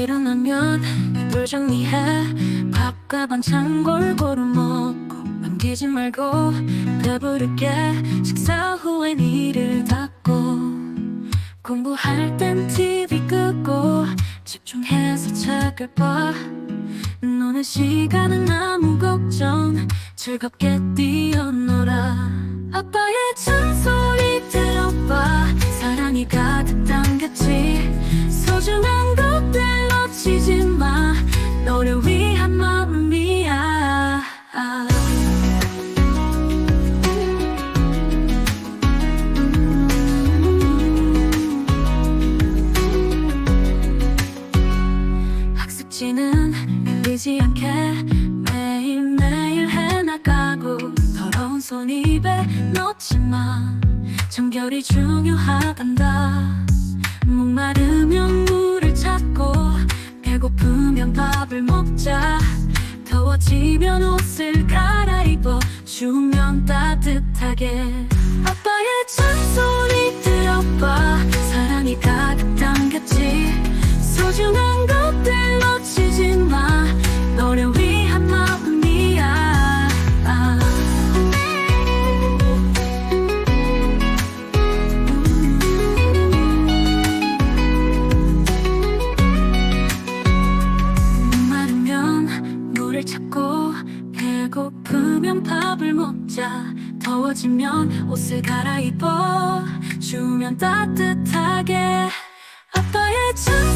목마르면 물 정리해. 밥과 반찬 골고루 먹고 남기지 말고 배부르게. 식사 후엔 이를 닫고 공부할 땐 TV 끄고 집중해서 책을 봐. 노는 시간은 아무 걱정. 즐겁게 뛰어놀 놓치지 마. 너를 위한 마음이야. 학습지는 밀리지 않게 매일매일 해나가고 더러운 손 입에 넣지 마 청결이 중요하단다 먹자 더워지면 옷을 갈아입어 추우면 따뜻하게. 아빠의 잔소리 물을 찾고 배고프면 밥을 먹자. 더워지면 옷을 갈아입어 추우면 따뜻하게. 아빠의 잔